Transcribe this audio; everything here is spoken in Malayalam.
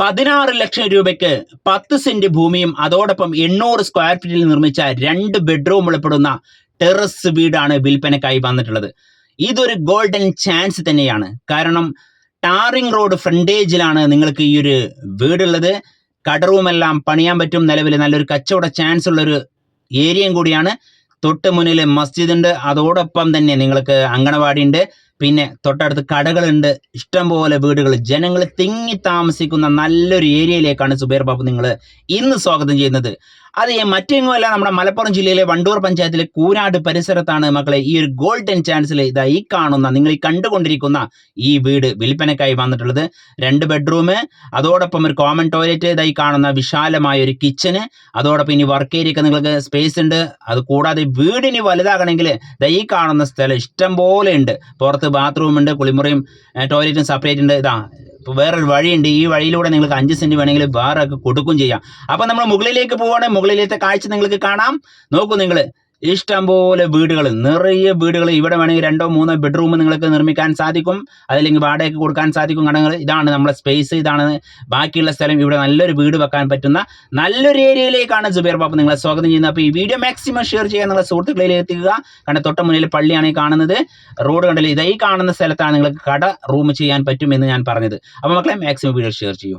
പതിനാറ് ലക്ഷം രൂപയ്ക്ക് പത്ത് സെന്റ് ഭൂമിയും അതോടൊപ്പം എണ്ണൂറ് സ്ക്വയർ ഫീറ്റിൽ നിർമ്മിച്ച രണ്ട് ബെഡ്റൂം ഉൾപ്പെടുന്ന ടെറസ് വീടാണ് വിൽപ്പനക്കായി വന്നിട്ടുള്ളത്. ഇതൊരു ഗോൾഡൻ ചാൻസ് തന്നെയാണ്. കാരണം ടാറിംഗ് റോഡ് ഫ്രണ്ടേജിലാണ് നിങ്ങൾക്ക് ഈ ഒരു വീടുള്ളത്. കടറുമെല്ലാം പണിയാൻ പറ്റും. നിലവിൽ നല്ലൊരു കച്ചവട ചാൻസ് ഉള്ളൊരു ഏരിയയും കൂടിയാണ്. തൊട്ട് മുന്നിൽ മസ്ജിദ് ഉണ്ട്. അതോടൊപ്പം തന്നെ നിങ്ങൾക്ക് അങ്കണവാടി ഉണ്ട്. പിന്നെ തൊട്ടടുത്ത് കടകളുണ്ട്. ഇഷ്ടംപോലെ വീടുകൾ. ജനങ്ങൾ തിങ്ങി താമസിക്കുന്ന നല്ലൊരു ഏരിയയിലേക്കാണ് സുബൈർ ബാബു നിങ്ങൾ ഇന്ന് സ്വാഗതം ചെയ്യുന്നത്. അത് മറ്റെങ്ങുമല്ല നമ്മുടെ മലപ്പുറം ജില്ലയിലെ വണ്ടൂർ പഞ്ചായത്തിലെ കൂരാട് പരിസരത്താണ് മക്കളെ ഈ ഒരു ഗോൾഡൻ ചാൻസിൽ ഇതാ ഈ കാണുന്ന നിങ്ങൾ ഈ കണ്ടുകൊണ്ടിരിക്കുന്ന ഈ വീട് വിൽപ്പനക്കായി വന്നിട്ടുള്ളത്. രണ്ട് ബെഡ്റൂം അതോടൊപ്പം ഒരു കോമൺ ടോയ്ലറ്റ് ഇതായി കാണുന്ന വിശാലമായ ഒരു കിച്ചന് അതോടൊപ്പം ഇനി വർക്ക് ഏരിയ നിങ്ങൾക്ക് സ്പേസ് ഉണ്ട്. അത് കൂടാതെ വീടിന് വലുതാകണമെങ്കിൽ ദാ ഈ കാണുന്ന സ്ഥലം ഇഷ്ടം പോലെ ഉണ്ട്. പുറത്ത് ബാത്റൂം ഉണ്ട് കുളിമുറിയും ടോയ്ലറ്റും സെപ്പറേറ്റ് ഉണ്ട്. ഇതാ വേറൊരു വഴിയുണ്ട്. ഈ വഴിയിലൂടെ നിങ്ങൾക്ക് അഞ്ച് സെന്റ് വേണമെങ്കിൽ വേറെ ഒക്കെ കൊടുക്കും ചെയ്യാം. അപ്പോൾ നമ്മൾ മുകളിലേക്ക് പോവുകയാണെങ്കിൽ മുകളിലത്തെ കാഴ്ച നിങ്ങൾക്ക് കാണാം. നോക്കൂ നിങ്ങൾ. ഇഷ്ടംപോലെ വീടുകൾ നിറയെ വീടുകൾ ഇവിടെ വേണമെങ്കിൽ രണ്ടോ മൂന്നോ ബെഡ്റൂം നിങ്ങൾക്ക് നിർമ്മിക്കാൻ സാധിക്കും. അതല്ലെങ്കിൽ വാടകയ്ക്ക് കൊടുക്കാൻ സാധിക്കും കടങ്ങൾ. ഇതാണ് നമ്മുടെ സ്പേസ് ഇതാണ് ബാക്കിയുള്ള സ്ഥലം. ഇവിടെ നല്ലൊരു വീട് വെക്കാൻ പറ്റുന്ന നല്ലൊരു ഏരിയയിലേക്കാണ് ജുബേർ ബാബു നിങ്ങളെ സ്വാഗതം ചെയ്യുന്നത്. അപ്പോൾ ഈ വീഡിയോ മാക്സിമം ഷെയർ ചെയ്യാൻ നിങ്ങളുടെ സുഹൃത്തുക്കളിൽ എത്തിക്കുക. കാരണം തൊട്ട മുന്നിൽ പള്ളിയാണ് കാണുന്നത്. റോഡ് കണ്ടില്ല? ഇതായി കാണുന്ന സ്ഥലത്താണ് നിങ്ങൾക്ക് കട റൂം ചെയ്യാൻ പറ്റും എന്ന് ഞാൻ പറഞ്ഞത്. അപ്പോൾ മക്കളെ മാക്സിമം വീഡിയോ ഷെയർ ചെയ്യൂ.